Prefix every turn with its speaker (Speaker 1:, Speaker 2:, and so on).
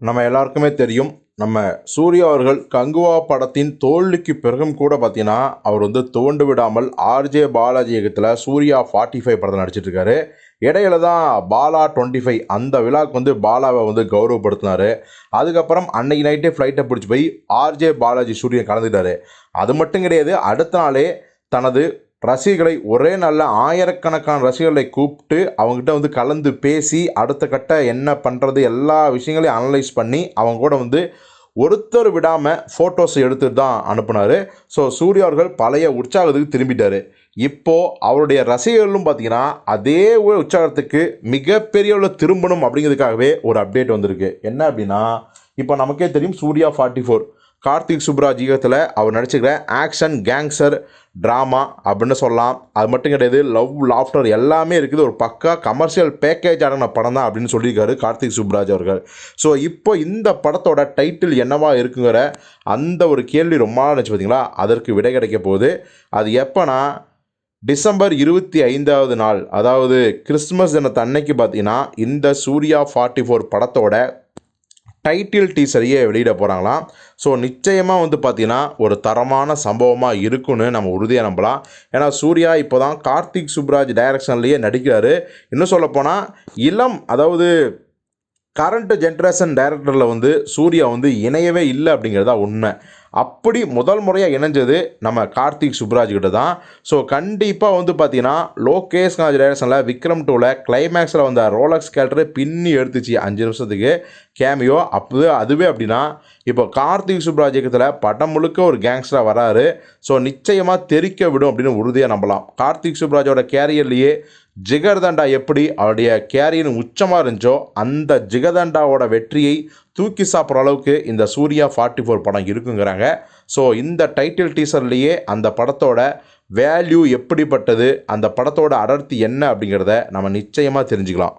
Speaker 1: நம்ம எல்லாருக்குமே தெரியும் நம்ம சூர்யா அவர்கள் கங்குவா படத்தின் தோல்விக்கு பிறகும் கூட பார்த்தீங்கன்னா அவர் வந்து துவண்டு விடாமல் ஆர்ஜே பாலாஜி இயக்கத்தில் சூர்யா ஃபார்ட்டி ஃபைவ் படத்தில் நடிச்சிட்ருக்காரு. இடையில தான் பாலா டுவெண்ட்டி ஃபைவ் அந்த விழாவுக்கு வந்து பாலாவை வந்து கௌரவப்படுத்தினார். அதுக்கப்புறம் அன்னைக்கு நைட்டே ஃப்ளைட்டை பிடிச்சி போய் ஆர்ஜே பாலாஜி சூரியன் கலந்துட்டாரு அது மட்டும் கிடையாது அடுத்த நாளே தனது ரசிகளை ஒரே நாளில் ஆயிரக்கணக்கான ரசிகர்களை கூப்பிட்டு அவங்ககிட்ட வந்து கலந்து பேசி அடுத்த கட்ட என்ன பண்ணுறது எல்லா விஷயங்களையும் அனலைஸ் பண்ணி அவங்க கூட வந்து ஒருத்தர் விடாமல் ஃபோட்டோஸ் எடுத்துட்டு தான் அனுப்புனார். ஸோ சூர்யா அவர்கள் பழைய உற்சாகத்துக்கு திரும்பிட்டார். இப்போது அவருடைய ரசிகர்களும் பார்த்தீங்கன்னா அதே ஒரு உற்சாகத்துக்கு மிகப்பெரிய உள்ள திரும்பணும் அப்படிங்கிறதுக்காகவே ஒரு அப்டேட் வந்திருக்கு. என்ன அப்படின்னா இப்போ நமக்கே தெரியும் சூர்யா ஃபார்ட்டி ஃபோர் கார்த்திக் சுப்ராஜ் ஈகத்தில் அவர் நடிச்சுக்கிற ஆக்ஷன் கேங்ஸர் ட்ராமா அப்படின்னு சொல்லலாம். அது மட்டும் கிடையாது லவ் லாஃப்டர் எல்லாமே இருக்குது. ஒரு பக்கா கமர்ஷியல் பேக்கேஜ் ஆன படம் தான் அப்படின்னு சொல்லியிருக்காரு கார்த்திக் சுப்ராஜ் அவர்கள். ஸோ இப்போ இந்த படத்தோட டைட்டில் என்னவா இருக்குங்கிற அந்த ஒரு கேள்வி ரொம்ப நாள் நினச்சி பார்த்தீங்களா அதற்கு விடை கிடைக்க போகுது. அது எப்போனா டிசம்பர் இருபத்தி ஐந்தாவது நாள். அதாவது கிறிஸ்மஸ் தினத்து அன்னைக்கு பார்த்தீங்கன்னா இந்த சூர்யா ஃபார்ட்டி ஃபோர் படத்தோட டைட்டில் டீசரையே வெளியிட போகிறாங்களாம் ஸோ நிச்சயமாக வந்து பார்த்திங்கன்னா ஒரு தரமான சம்பவமாக இருக்குன்னு நம்ம உறுதியாக நம்பலாம். ஏன்னா சூர்யா இப்போ தான் கார்த்திக் சுப்ராஜ் டைரக்ஷன்லேயே நடிக்கிறாரு. இன்னும் சொல்லப்போனால் இளம் அதாவது கரண்ட் ஜென்ரேஷன் டைரக்டரில் வந்து சூர்யா வந்து இணையவே இல்லை அப்படிங்கிறதா உண்மை. அப்படி முதல் முறையாக இணைஞ்சது நம்ம கார்த்திக் சுப்ராஜ் கிட்ட தான். ஸோ கண்டிப்பாக வந்து பார்த்தீங்கன்னா லோகேஷ் காஜ் டைரக்ஷனில் விக்ரம் டூவில் கிளைமேக்ஸில் வந்த ரோலக்ஸ் கேரக்டரை பின்னி எடுத்துச்சு அஞ்சு நிமிஷத்துக்கு. கேமியோ அப்போ அதுவே அப்படின்னா இப்போ கார்த்திக் சுப்ராஜ் இயக்கத்தில் படம் முழுக்க ஒரு கேங்ஸ்டராக வராரு. ஸோ நிச்சயமாக தெரிக்க விடும் அப்படின்னு உறுதியாக நம்பலாம். கார்த்திக் சுப்ராஜோட கேரியர்லேயே ஜிகர்தண்டா எப்படி அவருடைய கேரியரின் உச்சமாக இருந்துச்சோ அந்த ஜிகர்தண்டாவோட வெற்றியை தூக்கி சாப்பிட்ற அளவுக்கு இந்த சூர்யா ஃபார்ட்டி ஃபோர் படம் இருக்குங்கிறாங்க. ஸோ இந்த டைட்டில் டீசர்லேயே அந்த படத்தோட வேல்யூ எப்படிப்பட்டது அந்த படத்தோட அடர்த்தி என்ன அப்படிங்கிறத நம்ம நிச்சயமாக தெரிஞ்சுக்கலாம்.